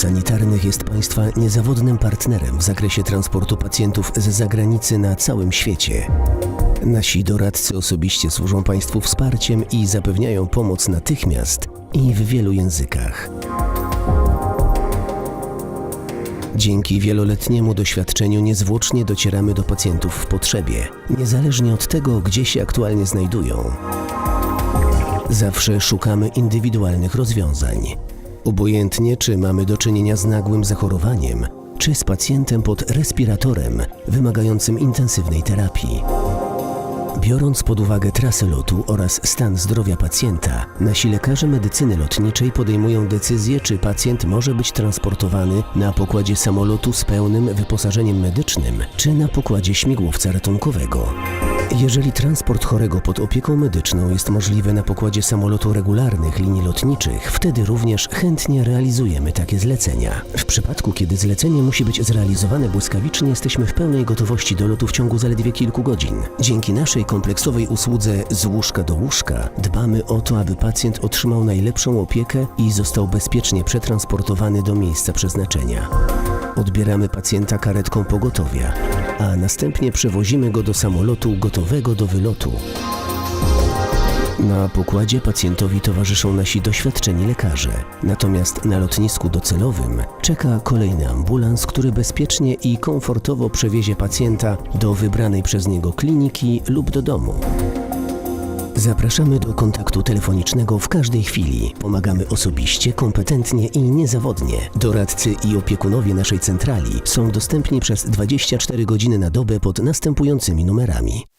Sanitarnych jest Państwa niezawodnym partnerem w zakresie transportu pacjentów z zagranicy na całym świecie. Nasi doradcy osobiście służą Państwu wsparciem i zapewniają pomoc natychmiast i w wielu językach. Dzięki wieloletniemu doświadczeniu niezwłocznie docieramy do pacjentów w potrzebie, niezależnie od tego, gdzie się aktualnie znajdują. Zawsze szukamy indywidualnych rozwiązań. Obojętnie, czy mamy do czynienia z nagłym zachorowaniem, czy z pacjentem pod respiratorem wymagającym intensywnej terapii. Biorąc pod uwagę trasę lotu oraz stan zdrowia pacjenta, nasi lekarze medycyny lotniczej podejmują decyzję, czy pacjent może być transportowany na pokładzie samolotu z pełnym wyposażeniem medycznym, czy na pokładzie śmigłowca ratunkowego. Jeżeli transport chorego pod opieką medyczną jest możliwy na pokładzie samolotu regularnych linii lotniczych, wtedy również chętnie realizujemy takie zlecenia. W przypadku, kiedy zlecenie musi być zrealizowane błyskawicznie, jesteśmy w pełnej gotowości do lotu w ciągu zaledwie kilku godzin. Dzięki naszej kompleksowej usłudze z łóżka do łóżka dbamy o to, aby pacjent otrzymał najlepszą opiekę i został bezpiecznie przetransportowany do miejsca przeznaczenia. Odbieramy pacjenta karetką pogotowia, a następnie przewozimy go do samolotu gotowego do wylotu. Na pokładzie pacjentowi towarzyszą nasi doświadczeni lekarze, natomiast na lotnisku docelowym czeka kolejny ambulans, który bezpiecznie i komfortowo przewiezie pacjenta do wybranej przez niego kliniki lub do domu. Zapraszamy do kontaktu telefonicznego w każdej chwili. Pomagamy osobiście, kompetentnie i niezawodnie. Doradcy i opiekunowie naszej centrali są dostępni przez 24 godziny na dobę pod następującymi numerami